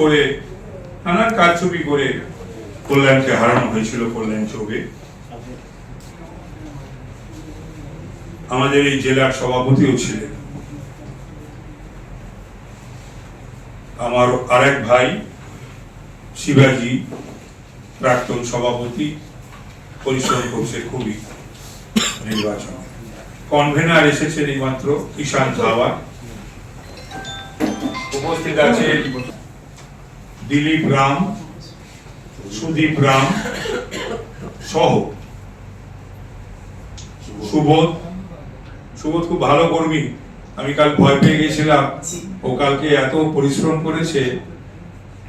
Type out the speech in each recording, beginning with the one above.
করে নানান কারচুপি করে কল্যাণকে হারানো হয়েছিল কল্যাণ চৌকে আমাদের এই জেলার সভাপতিও ছিলেন। আমার আরেক ভাই, শিবাজি, প্রাক্তন সভাপতি, পরিশ্রম করছে খুবই নির্বাচন। কনভেনার এসেছেন এইমাত্র, ঈশান ধাওয়া উপস্থিত আছে দিলীপ রাম সুদীপ রাম সহ। সুবোধ সুবোধ খুব ভালো কর্মী। আমি কাল ভয় পেয়ে গেছিলাম। ও কালকে এত পরিশ্রম করেছে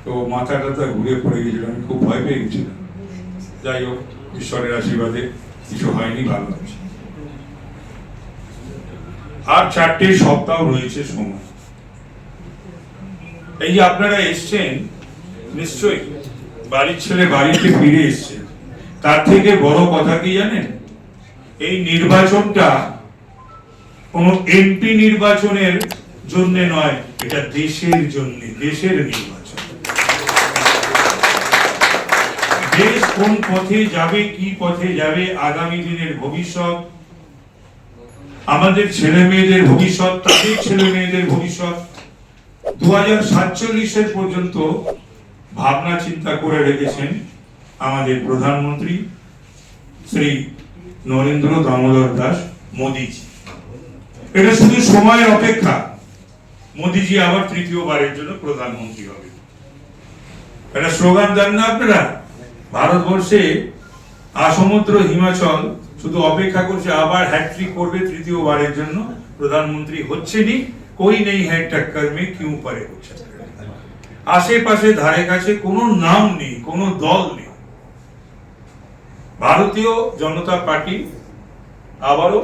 তো মাথাটা তো ঘুরে পড়ে গেছিল। আমি খুব ভয় পেয়ে গেছিলাম। যাই হোক ঈশ্বরের আশীর্বাদে কিছু হয়নি ভালো আছে আর চারটে সপ্তাহ রয়েছে সময়। এই যে আপনারা এসছেন নিশ্চয়ই। বাড়ির ছেলে বাড়িতে ফিরে এসছেন তার থেকে বড় কথা কি জানেন? এই নির্বাচনটা কোন এমপি নির্বাচনের জন্য নয়, এটা দেশের জন্য, দেশের নির্বাচন। দেশ কোন পথে যাবে, কি পথে যাবে, আগামী দিনের ভবিষ্যৎ? আমাদের ছেলে মেয়েদের ভবিষ্যৎ, তাদের ছেলে মেয়েদের ভবিষ্যৎ। দু হাজার সাতচল্লিশের পর্যন্ত ভাবনা চিন্তা করে রেখেছেন আমাদের প্রধানমন্ত্রী শ্রী নরেন্দ্র দামোদর দাস মোদীজি। এটা শুধু সময়ের অপেক্ষা। মোদীজি আবার তৃতীয়বারের জন্য প্রধানমন্ত্রী হবে। একটা স্লোগান দেন না আপনারা? ভারতবর্ষে আসমুদ্র হিমাচল শুধু অপেক্ষা করছে, আবার হ্যাট্রিক করবে তৃতীয়বারের জন্য প্রধানমন্ত্রী হচ্ছে নি কই নেই হ্যাঁ টক্কর মে কিউ পারে হচ্ছে? আশেপাশে ধারে কাছে কোনো নাম নেই, কোনো দল নেই। ভারতীয় জনতা পার্টি আবারও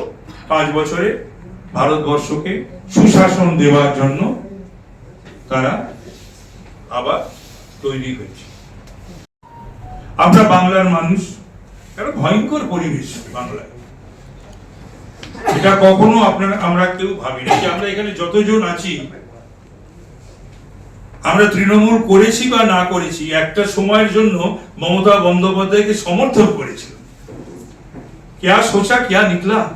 পাঁচ বছরে ভারতবর্ষকে সুশাসন দেওয়ার জন্য তারা আবার তৈরি হয়েছে। আমরা বাংলার মানুষ, একটা ভয়ঙ্কর পরিবেশ বাংলায়। এটা কখনো আপনারা, আমরা কেউ ভাবিনি যে আমরা এখানে যতজন আছি আমরা তৃণমূল করেছি বা না করেছি, একটা সময়ের জন্য মমতা বন্দ্যোপাধ্যায়কে সমর্থন করেছিল কেয়া সোচা, কেয়া নিকলা?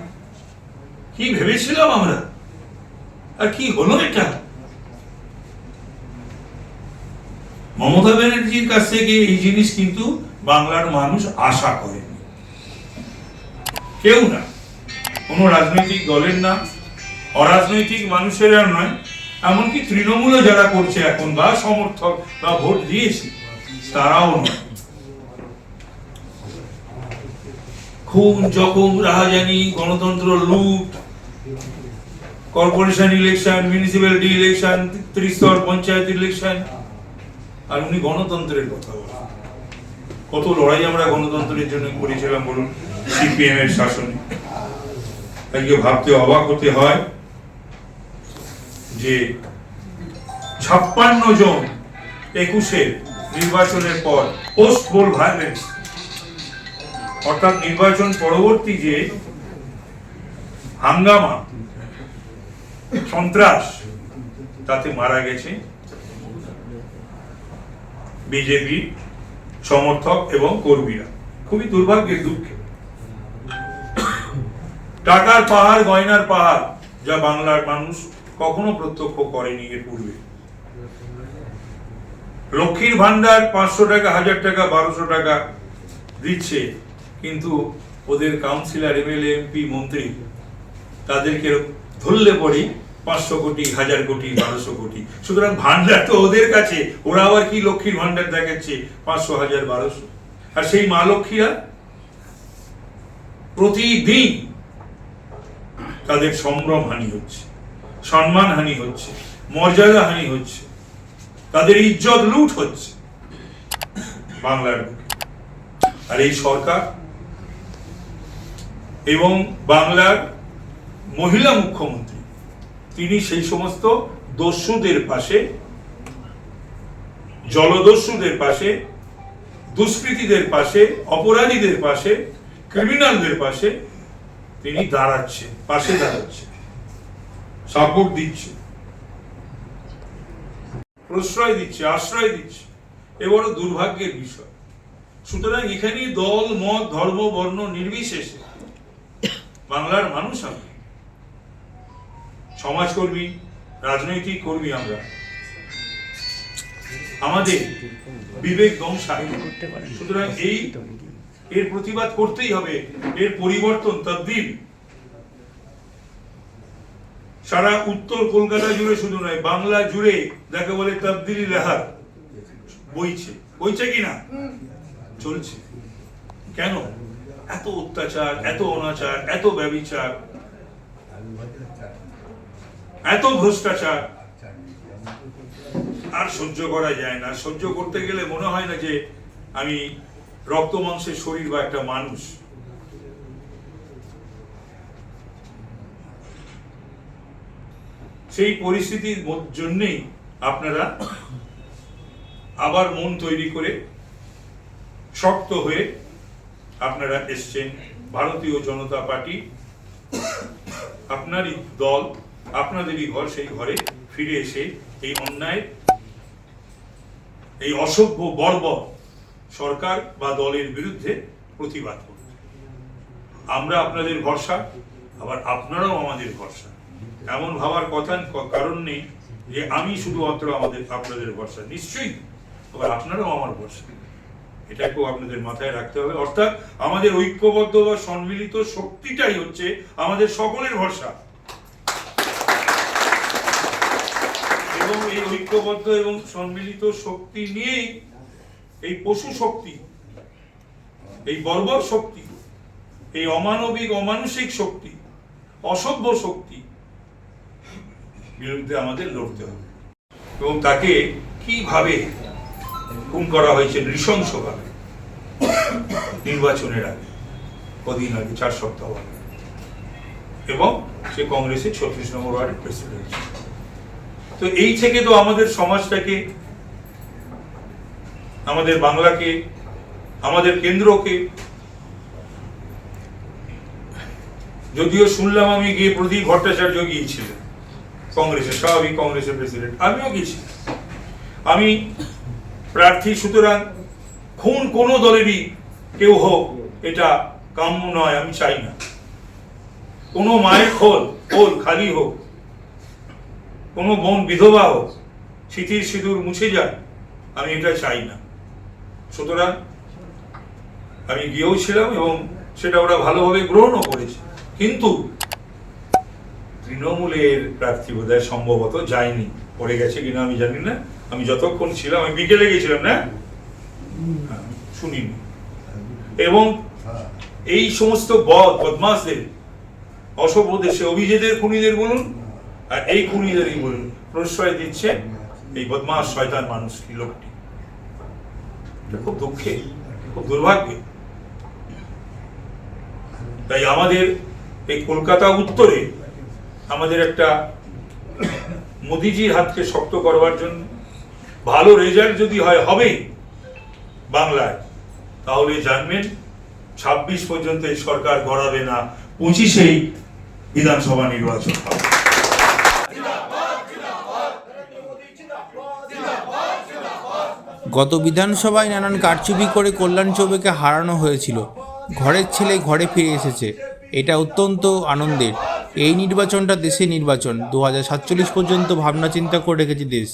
কি ভেবেছিলাম আমরা? আর কি হলো এটা? মমতা ব্যানার্জির কাছ থেকে এই জিনিস কিন্তু বাংলার মানুষ আশা করেনি। কেউ না। কোনো রাজনৈতিক দলের না। অরাজনৈতিক মানুষেরা নয়। এমনকি তৃণমূলও যারা করছে এখন বা সমর্থক বা ভোট দিয়েছে, তারাও নয়। খুন, জখম, রাহাজানি, গণতন্ত্র লুট, কর্পোরেশন ইলেকশন মিউনিসিপ্যালিটি ইলেকশন ত্রিস্তর পঞ্চায়েত ইলেকশন আর উনি গণতন্ত্রের কথা বলেন। কত লড়াই আমরা গণতন্ত্রের জন্য করেছিলাম বলুন সিপিএম এর শাসনে আজকে ভাবতে অবাক হতে হয়। যে ছাপ্পান্ন জন একুশে নির্বাচনের পর পোস্ট পোল ভায়োলেন্স অর্থাৎ নির্বাচন পরবর্তী যে হাঙ্গামা, সন্ত্রাস, তাতে মারা গেছে বিজেপি সমর্থক এবং কর্মীরা। খুবই দুর্ভাগ্যের দুঃখে। টাকার পাহাড়, গয়নার পাহাড়, যা বাংলার মানুষ কখনো প্রত্যক্ষ করেনি এর পূর্বে। লক্ষ্মীর ভান্ডার পাঁচশো টাকা, হাজার টাকা, বারোশো টাকা দিচ্ছে, কিন্তু ওদের কাউন্সিলর এমএলএ এমপি মন্ত্রী, তাদেরকে ধরলে পরে পাঁচশো কোটি, হাজার কোটি, বারোশো কোটি। সুতরাং ভান্ডার তো ওদের কাছে, ওরা আবার কি লক্ষ্মীর ভান্ডার দেখাচ্ছে, পাঁচশো, হাজার, বারোশো? আর সেই মা লক্ষ্মীরা প্রতিদিন তাদের সম্ভ্রম হানি হচ্ছে। সম্মান হানি হচ্ছে মর্যাদা হানি হচ্ছে, তাদের ইজ্জত লুট হচ্ছে বাংলার আর এই সরকার এবং বাংলার মহিলা মুখ্যমন্ত্রী, তিনি সেই সমস্ত দস্যুদের পাশে, জলদস্যুদের পাশে, দুষ্কৃতীদের পাশে, অপরাধীদের পাশে ক্রিমিনালদের পাশে তিনি দাঁড়াচ্ছে পাশে দাঁড়াচ্ছে সাপোর্ট দিচ্ছে। প্রশ্রয় দিচ্ছে, আশ্রয় দিচ্ছে। এ বড় দুর্ভাগ্যের বিষয়। সুতরাং এখানে দল, মত, ধর্ম, বর্ণ নির্বিশেষে বাংলার মানুষ আমি সমাজকর্মী, রাজনৈতিক কর্মী আমরা। আমাদের বিবেক দংশায় সুতরাং এই এর প্রতিবাদ করতেই হবে। এর পরিবর্তন তবদিল সারা উত্তর কলকাতা জুড়ে শুধু নয়, বাংলা জুড়ে যাকে বলে তবদিলি লেহার বইছে। বইছে কি না? চলছে। কেন? এত অত্যাচার, এত অনাচার, এত ব্যবিচার, এত ভ্রষ্টাচার। আর সহ্য করা যায় না। সহ্য করতে গেলে মনে হয় না যে আমি রক্ত মাংসের শরীর বা একটা মানুষ। সেই পরিস্থিতির জন্যেই আপনারা আবার মন তৈরি করে শক্ত হয়ে আপনারা এসছেন। ভারতীয় জনতা পার্টি, আপনারই দল, আপনাদেরই ঘর, সেই ঘরে ফিরে এসে এই অন্যায়, এই অসভ্য বর্বর সরকার বা দলের বিরুদ্ধে প্রতিবাদ করবে আমরা আপনাদের ভরসা, আবার আপনারাও আমাদের ভরসা। এমন ভাবার কথা কারণ নেই যে আমি শুধুমাত্র আমাদের, আপনাদের ভরসা। নিশ্চয়ই। আবার আপনারাও আমার ভরসা। এটাকেও আপনাদের মাথায় রাখতে হবে। অর্থাৎ আমাদের ঐক্যবদ্ধ বা সম্মিলিত শক্তিটাই হচ্ছে আমাদের সকলের ভরসা। এবং এই ঐক্যবদ্ধ এবং সম্মিলিত শক্তি নিয়েই এই পশু শক্তি, এই বর্বর শক্তি, এই অমানবিক, অমানুষিক শক্তি, অসভ্য শক্তি বিরুদ্ধে আমাদের লড়তে হবে এবং তাকে কীভাবে খুন করা হয়েছে নৃশংসভাবে নির্বাচনের আগে, কদিন আগে, চার সপ্তাহ আগে এবং সে কংগ্রেসের ছত্রিশ নম্বর ওয়ার্ডের প্রেসিডেন্ট। তো এই থেকে তো আমাদের সমাজটাকে, আমাদের বাংলাকে, আমাদের কেন্দ্রকে, যদিও শুনলাম আমি গিয়ে প্রদীপ ভট্টাচার্য গিয়েছিলেন কংগ্রেসের স্বাভাবিক কংগ্রেসের প্রেসিডেন্ট। আমিও গেছি আমি প্রার্থী, সুতরাং খুন কোনো দলেরই কেউ হোক, এটা কাম্য নয়, আমি চাই না। কোনো মায়ের খোল খোল খালি হোক, কোনো বোন বিধবা হোক স্মৃতির সিঁদুর মুছে যায় আমি এটা চাই না। সুতরাং আমি গিয়েও ছিলাম এবং সেটা ওরা ভালোভাবে গ্রহণও করেছে। কিন্তু তৃণমূলের প্রার্থী বোধহয় সম্ভবত যায়নি। পড়ে গেছে কিনা আমি জানি না। আমি যতক্ষণ ছিলাম আমি বিকেলে গেছিলাম না? হ্যাঁ, শুনিনি। এবং এই সমস্ত বদ বদমাসদের অসভ্য দেশে অভিজেদের খুনিদের বলুন আর এই খুনিদেরই বলুন প্রশ্রয় দিচ্ছে এই বদমাস শয়তান মানুষ কি লোকটি খুব দুঃখে খুব দুর্ভাগ্যে। তাই আমাদের এই কলকাতা উত্তরে আমাদের একটা মোদিজির হাতকে শক্ত করবার জন্য, ভালো রেজাল্ট যদি হয় হবেই বাংলায়, তাহলে জানবেন ছাব্বিশ পর্যন্ত এই সরকার গড়াবে না, পঁচিশেই বিধানসভা নির্বাচন হবে। গত বিধানসভায় নানান কারচুপি করে কল্যাণ চৌবেকে হারানো হয়েছিল। ঘরের ছেলে ঘরে ফিরে এসেছে। এটা অত্যন্ত আনন্দের। এই নির্বাচনটা দেশের নির্বাচন। দু সাতচল্লিশ পর্যন্ত ভাবনা চিন্তা করে রেখেছে দেশ।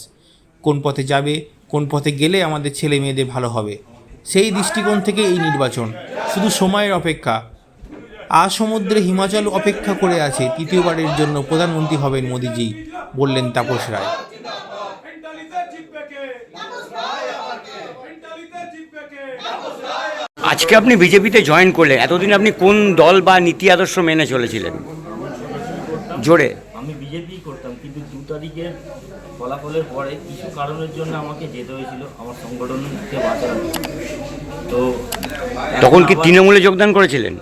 কোন পথে যাবে, কোন পথে গেলে আমাদের ছেলে মেয়েদের ভালো হবে। সেই দৃষ্টিকোণ থেকে এই নির্বাচন। শুধু সময়ের অপেক্ষা। আজ সমুদ্রে হিমাচল অপেক্ষা করে আছে তৃতীয়বারের জন্য প্রধানমন্ত্রী হবেন মোদিজি, বললেন তাপস রায়। আজকে আপনি বিজেপিতে জয়েন করলেন। এতদিন আপনি কোন দল বা নীতি আদর্শ মেনে চলেছিলেন? জোরে। আমি বিজেপি করতাম কিন্তু দু তারিখের ফলাফলের পরে কিছু কারণের জন্য আমাকে যেতে হয়েছিল আমার সংগঠনকে বাঁচানোর তো তখন কি তৃণমূলে যোগদান করেছিলেন?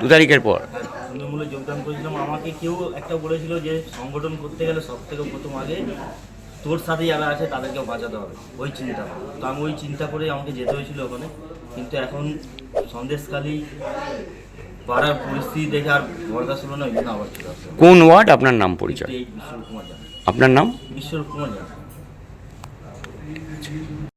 দু তারিখের পর? হ্যাঁ, তৃণমূলে যোগদান করেছিলাম। আমাকে কেউ একটা বলেছিল যে সংগঠন করতে গেলে সব থেকে প্রথম আগে তোর সাথে যারা আছে তাদেরকে বাঁচাতে হবে। ওই চিন্তা। তো আমি ওই চিন্তা করে আমাকে যেতে হয়েছিল ওখানে। কিন্তু এখন সন্দেশখালী পাড়ার পরিস্থিতি দেখে আর বরদাস্ত হলো না ওই জন্য আবার চলে আসলাম কোন ওয়ার্ড? আপনার নাম পরিচয়। এই বিশ্বরূপ কুমার জানা। আপনার নাম? বিশ্বরূপ কুমার জানা।